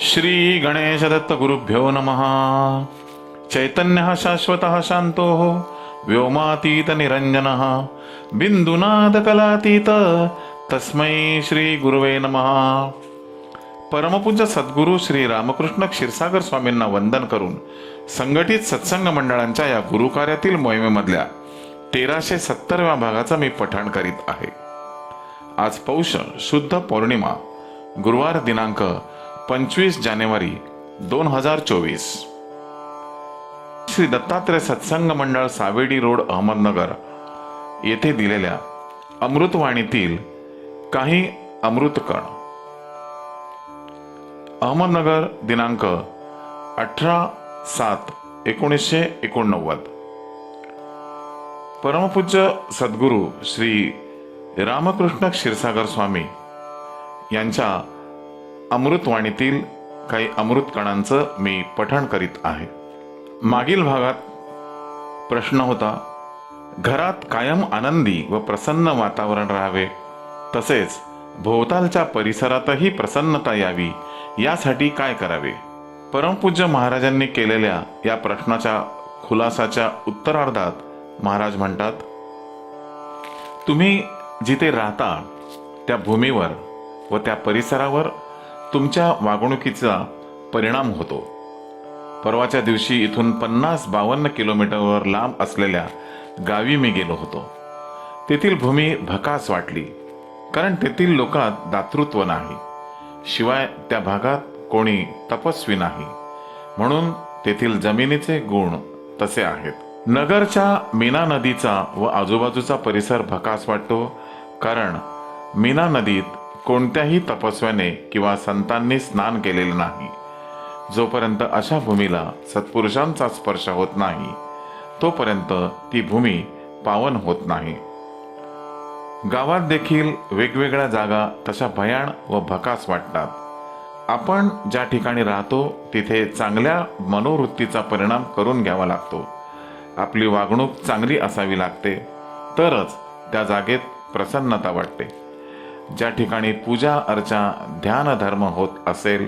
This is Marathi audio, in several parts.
श्री गणेश दत्त गुरुभ्यो नमः। चैतन्य शाश्वत शांतो व्योमातीत निरंजन बिंदुनाद कलातीत तस्मै श्री गुरुवे नमः। परमपूज्य सद्गुरू श्री रामकृष्ण क्षीरसागर स्वामींना वंदन करून संघटित सत्संग मंडळांच्या या गुरुकार्यातील मोहिमेमधल्या तेराशे सत्तरव्या भागाचं मी पठण करीत आहे. आज पौष शुद्ध पौर्णिमा गुरुवार दिनांक पंचवीस जानेवारी दोन हजार चोवीस. श्री दत्तात्रय सत्संग मंडळ सावेडी रोड अहमदनगर. येथे दिलेल्या अमृतवाणीतील काही अमृतकण अहमदनगर दिनांक अठरा सात एकोणीसशे एकोणनव्वद. परमपूज्य सद्गुरू श्री रामकृष्ण क्षीरसागर स्वामी यांच्या अमृतवाणीतील काही अमृत कणांचं मी पठण करीत आहे. मागील भागात प्रश्न होता घरात कायम आनंदी व प्रसन्न वातावरण राहावे तसेच भोवतालच्या परिसरातही प्रसन्नता यावी यासाठी काय करावे? परमपूज्य महाराजांनी केलेल्या या प्रश्नाच्या खुलासाच्या उत्तरार्धात महाराज म्हणतात तुम्ही जिथे राहता त्या भूमीवर व त्या परिसरावर तुमच्या वागणुकीचा परिणाम होतो. परवाच्या दिवशी इथून पन्नास बावन्न किलोमीटरवर लांब असलेल्या गावी मी गेलो होतो. तेथील भूमी भकास वाटली कारण तेथील लोकात दातृत्व नाही. शिवाय त्या भागात कोणी तपस्वी नाही. म्हणून तेथील जमिनीचे गुण तसे आहेत. नगरच्या मीना नदीचा व आजूबाजूचा परिसर भकास वाटतो कारण मीना नदीत कोणत्याही तपस्व्याने किंवा संतांनी स्नान केलेले नाही. जोपर्यंत अशा भूमीला सत्पुरुषांचा स्पर्श होत नाही तोपर्यंत ती भूमी पावन होत नाही. गावात देखील वेगवेगळ्या जागा तशा भयाण व भकास वाटतात. आपण ज्या ठिकाणी राहतो तिथे चांगल्या मनोवृत्तीचा परिणाम करून घ्यावा लागतो. आपली वागणूक चांगली असावी लागते. तरच त्या जागेत प्रसन्नता वाटते. ज्या ठिकाणी पूजा अर्चा ध्यान धर्म होत असेल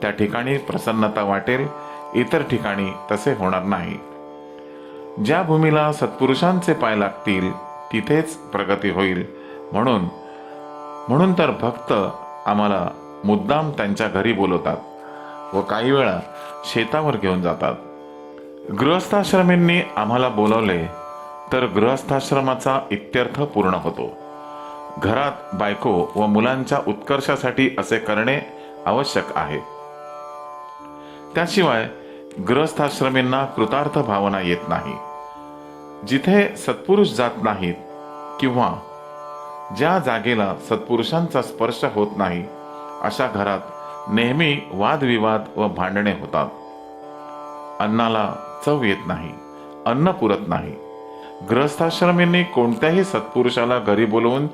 त्या ठिकाणी प्रसन्नता वाटेल इतर ठिकाणी तसे होणार नाही. ज्या भूमीला सत्पुरुषांचे पाय लागतील तिथेच प्रगती होईल. म्हणून म्हणून तर भक्त आम्हाला मुद्दाम त्यांच्या घरी बोलवतात व काही वेळा शेतावर घेऊन जातात. गृहस्थाश्रमींनी आम्हाला बोलवले तर गृहस्थाश्रमाचा इत्यर्थ पूर्ण होतो. घरात बायको व मुलांच्या उत्कर्षासाठी असे करणे आवश्यक आहे. त्याशिवाय गृहस्थाश्रमींना कृतार्थ भावना येत नाही. जिथे सत्पुरुष जात नाहीत किंवा ज्या जागेला सत्पुरुषांचा स्पर्श होत नाही अशा घरात नेहमी वादविवाद व भांडणे होतात. अन्नाला चव येत नाही अन्न पुरत नाही. ग्रस्थाश्रमींनी कोणत्याही सत्पुरुषाला घरी बोलवून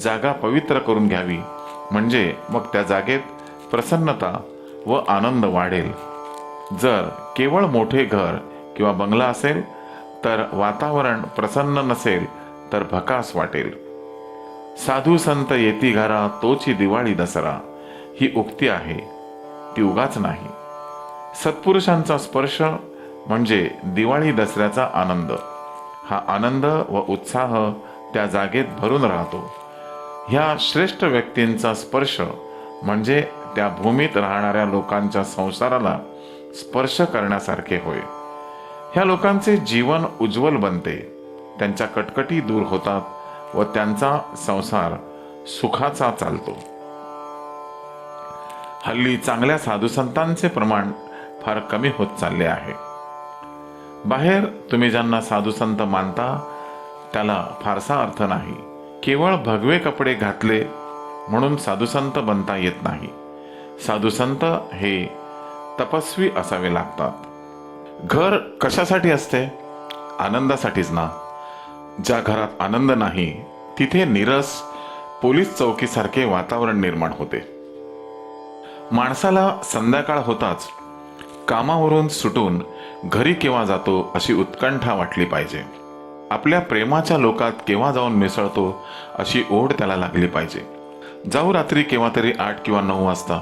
जागा पवित्र करून घ्यावी. म्हणजे मग त्या जागेत प्रसन्नता व आनंद वाढेल. जर केवळ मोठे घर किंवा बंगला असेल तर वातावरण प्रसन्न नसेल तर भकास वाटेल. साधू संत येती घरा तोची दिवाळी दसरा. ही उक्ती आहे. ती उगाच नाही. सत्पुरुषांचा स्पर्श म्हणजे दिवाळी दसऱ्याचा आनंद. हा आनंद व उत्साह त्या जागेत भरून राहतो. ह्या श्रेष्ठ व्यक्तींचा स्पर्श म्हणजे त्या भूमीत राहणाऱ्या लोकांच्या संसाराला स्पर्श करण्यासारखे होय. ह्या लोकांचे जीवन उज्ज्वल बनते. त्यांच्या कटकटी दूर होतात व त्यांचा संसार सुखाचा चालतो. हल्ली चांगल्या साधुसंतांचे प्रमाण फार कमी होत चालले आहे. बाहेर तुम्ही ज्यांना साधुसंत मानता त्याला फारसा अर्थ नाही. केवळ भगवे कपडे घातले म्हणून साधुसंत बनता येत नाही. साधुसंत हे तपस्वी असावे लागतात. घर कशासाठी असते? आनंदासाठीच ना. ज्या घरात आनंद नाही तिथे निरस पोलीस चौकीसारखे वातावरण निर्माण होते. माणसाला संध्याकाळ होताच कामावरून सुटून घरी केव्हा जातो अशी उत्कंठा वाटली पाहिजे. आपल्या प्रेमाच्या लोकात केव्हा जाऊन मिसळतो अशी ओढ त्याला लागली पाहिजे. जाऊ रात्री केव्हा तरी आठ किंवा नऊ वाजता.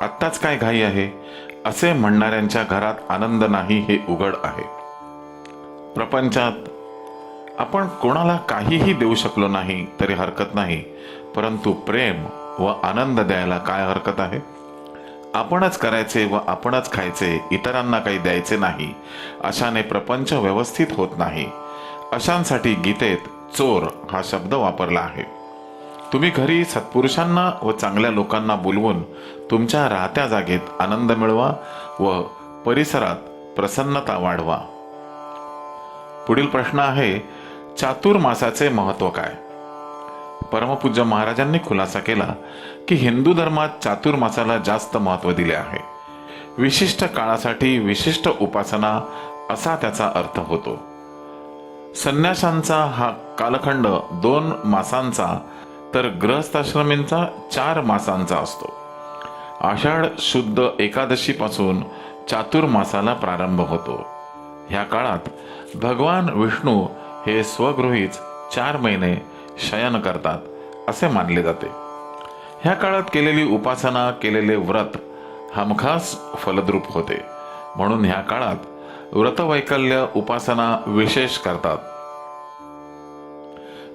आत्ताच काय घाई आहे? असे म्हणणाऱ्यांच्या घरात आनंद नाही हे उघड आहे. प्रपंचात आपण कोणाला काहीही देऊ शकलो नाही तरी हरकत नाही परंतु प्रेम व आनंद द्यायला काय हरकत आहे? आपणच करायचे व आपणच खायचे इतरांना काही द्यायचे नाही. अशाने प्रपंच व्यवस्थित होत नाही. अशांसाठी गीतेत चोर हा शब्द वापरला आहे. तुम्ही घरी सत्पुरुषांना व चांगल्या लोकांना बोलवून तुमच्या राहत्या जागेत आनंद मिळवा व परिसरात प्रसन्नता वाढवा. पुढील प्रश्न आहे चातुर्मासाचे महत्त्व काय? परमपूज्य महाराजांनी खुलासा केला की हिंदू धर्मात चातुर्मासाला जास्त महत्त्व दिले आहे. विशिष्ट काळासाठी विशिष्ट उपासना असा त्याचा अर्थ होतो. संन्याशांचा हा कालखंड दोन मासांचा तर ग्रहस्थाश्रमींचा चार मासांचा असतो. आषाढ शुद्ध एकादशीपासून चातुर्मासाला प्रारंभ होतो. ह्या काळात भगवान विष्णू हे स्वगृहीच चार महिने शयन करतात असे मानले जाते. ह्या काळात केलेली उपासना केलेले व्रत हमखास फलद्रूप होते. म्हणून ह्या काळात व्रतवैकल्य उपासना विशेष करतात.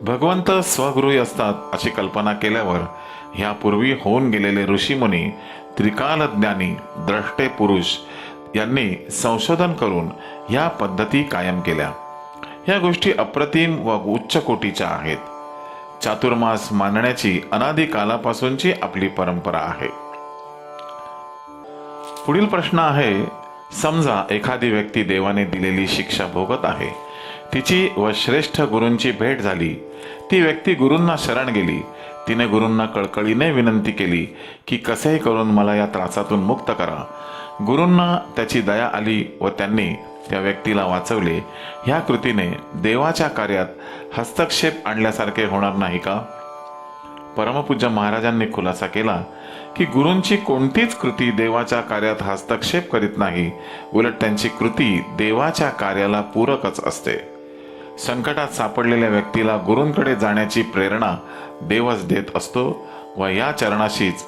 भगवंत स्वगृही असतात अशी कल्पना केल्यावर ह्यापूर्वी होऊन गेलेले ऋषीमुनी त्रिकालज्ञानी द्रष्टे पुरुष यांनी संशोधन करून ह्या पद्धती कायम केल्या. ह्या गोष्टी अप्रतिम व उच्च कोटीच्या आहेत. चातुर्मास मानण्याची अनादी कालापासूनची आपली परंपरा आहे. पुढील प्रश्न आहे समजा एखादी व्यक्ती देवाने दिलेली शिक्षा भोगत आहे तिची व श्रेष्ठ गुरूंची भेट झाली ती व्यक्ती गुरूंना शरण गेली तिने गुरूंना कळकळीने विनंती केली की कसेही करून मला या त्रासातून मुक्त करा. गुरूंना त्याची दया आली व त्यांनी त्या व्यक्तीला वाचवले. ह्या कृतीने देवाच्या कार्यात हस्तक्षेप आणल्यासारखे होणार नाही का? परमपूज्य महाराजांनी खुलासा केला की गुरूंची कोणतीच कृती देवाच्या कार्यात हस्तक्षेप करीत नाही. उलट त्यांची कृती देवाच्या कार्याला पूरकच असते. संकटात सापडलेल्या व्यक्तीला गुरूंकडे जाण्याची प्रेरणा देवच देत असतो व या चरणाशीच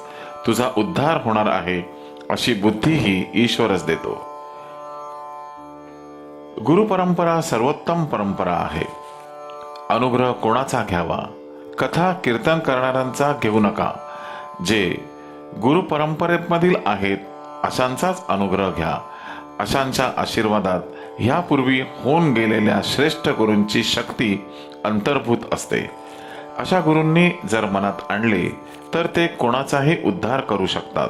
तुझा उद्धार होणार आहे अशी बुद्धीही ईश्वरच देतो. गुरु परंपरा सर्वोत्तम परंपरा आहे. अनुग्रह कोणाचा घ्यावा? कथा कीर्तन करणाऱ्यांचा घेऊ नका. जे गुरु परंपरेमधील आहेत अशांचाच अनुग्रह घ्या. अशांच्या आशीर्वादात ह्यापूर्वी होऊन गेलेल्या श्रेष्ठ गुरूंची शक्ती अंतर्भूत असते. अशा गुरूंनी जर मनात आणले तर ते कोणाचाही उद्धार करू शकतात.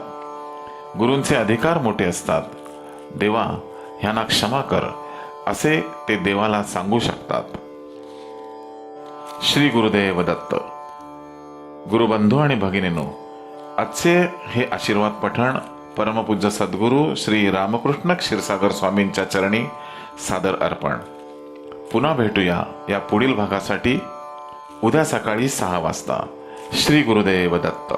गुरूंचे अधिकार मोठे असतात. देवा ह्यांना क्षमा कर. असे ते देवाला सांगू शकतात. श्री गुरुदेव दत्त. गुरुबंधू आणि भगिनीनो आजचे हे आशीर्वाद पठण परमपूज्य सद्गुरू श्री रामकृष्ण क्षीरसागर स्वामींच्या चरणी सादर अर्पण. पुन्हा भेटूया या पुढील भागासाठी. उद्या सकाळी सहा वाजता. श्री गुरुदेव दत्त.